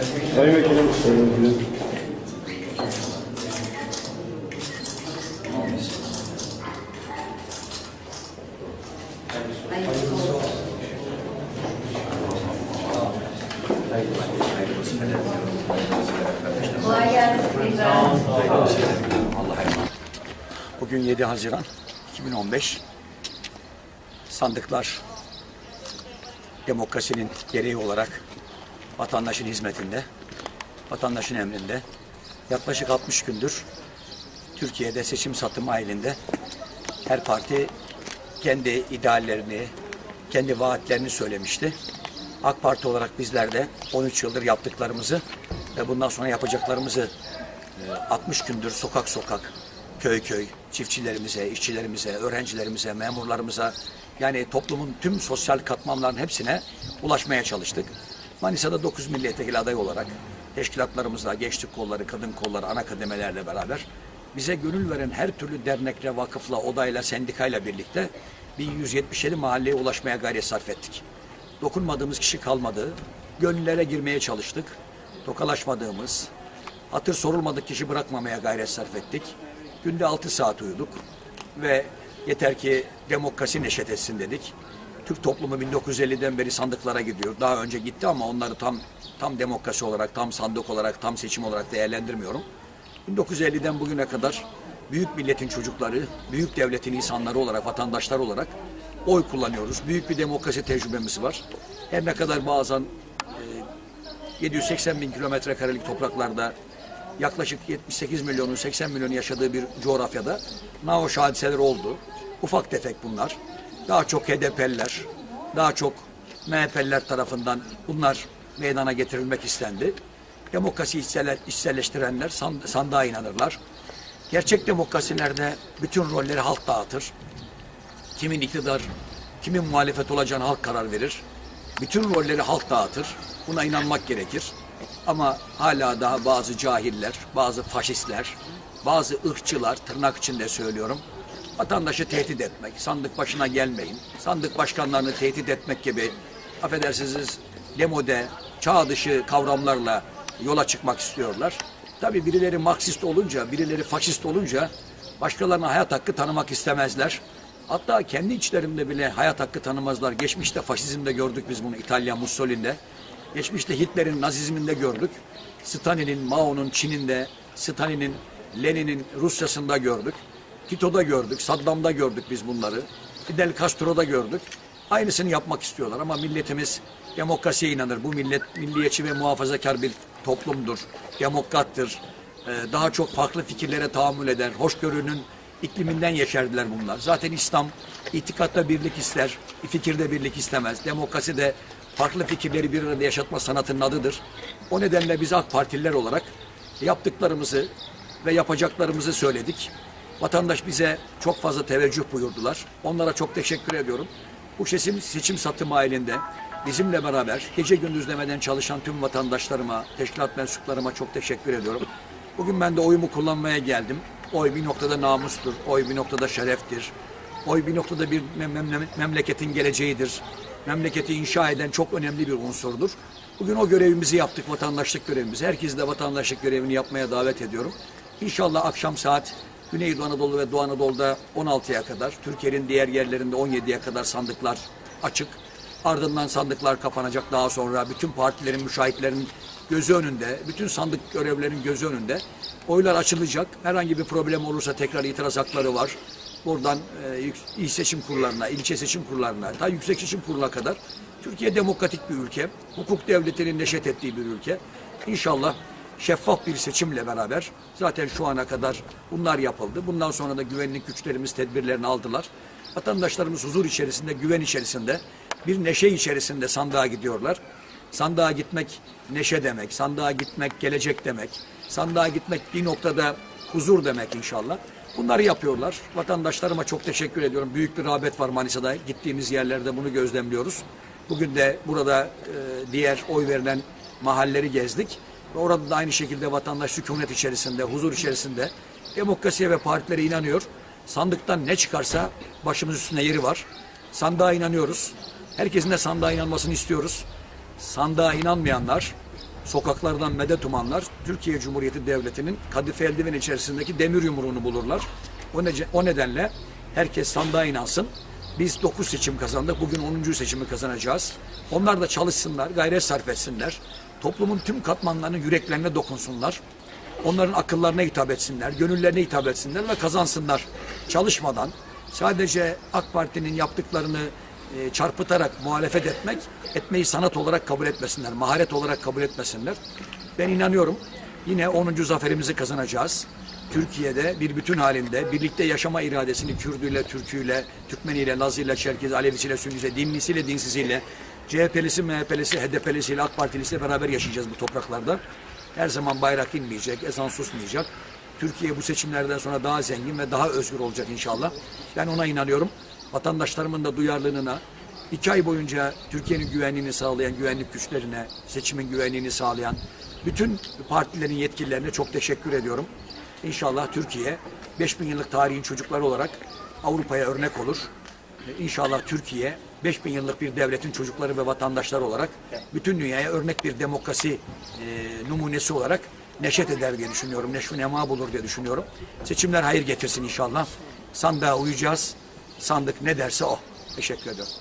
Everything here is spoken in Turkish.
Sayın Vekilim, Sayın Vekilim. Bugün 7 Haziran 2015. Sandıklar demokrasinin gereği olarak vatandaşın hizmetinde, vatandaşın emrinde yaklaşık 60 gündür Türkiye'de seçim satım halinde her parti kendi ideallerini, kendi vaatlerini söylemişti. AK Parti olarak bizler de 13 yıldır yaptıklarımızı ve bundan sonra yapacaklarımızı e, 60 gündür sokak sokak, köy köy, çiftçilerimize, işçilerimize, öğrencilerimize, memurlarımıza yani toplumun tüm sosyal katmanların hepsine ulaşmaya çalıştık. Manisa'da 9 milletvekili aday olarak teşkilatlarımızla, gençlik kolları, kadın kolları, ana kademelerle beraber bize gönül veren her türlü dernekle, vakıfla, odayla, sendikayla birlikte 1177 mahalleye ulaşmaya gayret sarf ettik. Dokunmadığımız kişi kalmadı. Gönüllere girmeye çalıştık. Tokalaşmadığımız, hatır sorulmadık kişi bırakmamaya gayret sarf ettik. Günde 6 saat uyuduk ve yeter ki demokrasi neşet etsin dedik. Türk toplumu 1950'den beri sandıklara gidiyor. Daha önce gitti ama onları tam tam demokrasi olarak, tam sandık olarak, tam seçim olarak değerlendirmiyorum. 1950'den bugüne kadar büyük milletin çocukları, büyük devletin insanları olarak, vatandaşlar olarak oy kullanıyoruz. Büyük bir demokrasi tecrübemiz var. Her ne kadar bazen e, 780 bin kilometre karelik topraklarda yaklaşık 78 milyonun 80 milyonu yaşadığı bir coğrafyada nahoş hadiseler oldu. Ufak tefek bunlar. Daha çok HDP'liler, daha çok MHP'liler tarafından bunlar meydana getirilmek istendi. Demokrasi içsel, içselleştirenler san- sandığa inanırlar. Gerçek demokrasilerde bütün rolleri halk dağıtır. Kimin iktidar, kimin muhalefet olacağını halk karar verir. Bütün rolleri halk dağıtır. Buna inanmak gerekir. Ama hala daha bazı cahiller, bazı faşistler, bazı ırkçılar, tırnak içinde söylüyorum, vatandaşı tehdit etmek, sandık başına gelmeyin, sandık başkanlarını tehdit etmek gibi, affedersiniz, demode, çağ dışı kavramlarla yola çıkmak istiyorlar. Tabii birileri Marksist olunca, birileri faşist olunca başkalarına hayat hakkı tanımak istemezler. Hatta kendi içlerinde bile hayat hakkı tanımazlar. Geçmişte faşizmde gördük biz bunu İtalya Mussolini'de. Geçmişte Hitler'in Nazizminde gördük. Stalin'in, Mao'nun Çin'inde, Stalin'in, Lenin'in Rusya'sında gördük. Tito'da gördük, Saddam'da gördük biz bunları. Fidel Castro'da gördük. Aynısını yapmak istiyorlar ama milletimiz demokrasiye inanır. Bu millet milliyetçi ve muhafazakar bir toplumdur. Demokrattır. Ee, Daha çok farklı fikirlere tahammül eder. Hoşgörünün ikliminden yeşerdiler bunlar. Zaten İslam itikatta birlik ister, fikirde birlik istemez. Demokrasi de farklı fikirleri bir arada yaşatma sanatının adıdır. O nedenle biz AK Partililer olarak yaptıklarımızı ve yapacaklarımızı söyledik. Vatandaş bize çok fazla teveccüh buyurdular. Onlara çok teşekkür ediyorum. Bu seçim, seçim satım halinde bizimle beraber gece gündüz demeden çalışan tüm vatandaşlarıma, teşkilat mensuplarıma çok teşekkür ediyorum. Bugün ben de oyumu kullanmaya geldim. Oy bir noktada namustur, oy bir noktada şereftir. Oy bir noktada bir mem- mem- memleketin geleceğidir. Memleketi inşa eden çok önemli bir unsurdur. Bugün o görevimizi yaptık, vatandaşlık görevimizi. Herkesi de vatandaşlık görevini yapmaya davet ediyorum. İnşallah akşam saat Güneydoğu Anadolu ve Doğu Anadolu'da 16'ya kadar, Türkiye'nin diğer yerlerinde 17'ye kadar sandıklar açık. Ardından sandıklar kapanacak daha sonra bütün partilerin, müşahitlerin gözü önünde, bütün sandık görevlerin gözü önünde oylar açılacak. Herhangi bir problem olursa tekrar itiraz hakları var. Buradan e, il seçim kurullarına, ilçe seçim kurullarına, ta yüksek seçim kuruluna kadar Türkiye demokratik bir ülke, hukuk devletinin neşet ettiği bir ülke. İnşallah şeffaf bir seçimle beraber zaten şu ana kadar bunlar yapıldı. Bundan sonra da güvenlik güçlerimiz tedbirlerini aldılar. Vatandaşlarımız huzur içerisinde, güven içerisinde, bir neşe içerisinde sandığa gidiyorlar. Sandığa gitmek neşe demek, sandığa gitmek gelecek demek, sandığa gitmek bir noktada huzur demek inşallah. Bunları yapıyorlar. Vatandaşlarıma çok teşekkür ediyorum. Büyük bir rağbet var Manisa'da. Gittiğimiz yerlerde bunu gözlemliyoruz. Bugün de burada e, diğer oy verilen mahalleleri gezdik. Orada da aynı şekilde vatandaş sükunet içerisinde, huzur içerisinde demokrasiye ve partilere inanıyor. Sandıktan ne çıkarsa başımız üstünde yeri var. Sandığa inanıyoruz. Herkesin de sandığa inanmasını istiyoruz. Sandığa inanmayanlar, sokaklardan medet umanlar Türkiye Cumhuriyeti Devleti'nin kadife eldiven içerisindeki demir yumruğunu bulurlar. O, nece- o nedenle herkes sandığa inansın. Biz 9 seçim kazandık. Bugün 10. seçimi kazanacağız. Onlar da çalışsınlar, gayret sarf etsinler. Toplumun tüm katmanlarının yüreklerine dokunsunlar. Onların akıllarına hitap etsinler, gönüllerine hitap etsinler ve kazansınlar. Çalışmadan sadece AK Parti'nin yaptıklarını e, çarpıtarak muhalefet etmek, etmeyi sanat olarak kabul etmesinler, maharet olarak kabul etmesinler. Ben inanıyorum yine 10. zaferimizi kazanacağız. Türkiye'de bir bütün halinde birlikte yaşama iradesini Kürdüyle, Türküyle, Türkmeniyle, Lazıyla, Çerkez, Alevisiyle, Sünnisiyle, dinlisiyle, dinsiziyle, CHP'lisi, MHP'lisi, HDP'lisiyle, AK Partilisiyle beraber yaşayacağız bu topraklarda. Her zaman bayrak inmeyecek, ezan susmayacak. Türkiye bu seçimlerden sonra daha zengin ve daha özgür olacak inşallah. Ben ona inanıyorum. Vatandaşlarımın da duyarlılığına, iki ay boyunca Türkiye'nin güvenliğini sağlayan güvenlik güçlerine, seçimin güvenliğini sağlayan bütün partilerin yetkililerine çok teşekkür ediyorum. İnşallah Türkiye 5000 yıllık tarihin çocukları olarak Avrupa'ya örnek olur. İnşallah Türkiye 5000 yıllık bir devletin çocukları ve vatandaşları olarak bütün dünyaya örnek bir demokrasi e, numunesi olarak neşet eder diye düşünüyorum. Neşvi nema bulur diye düşünüyorum. Seçimler hayır getirsin inşallah. Sandığa uyacağız. Sandık ne derse o. Teşekkür ediyorum.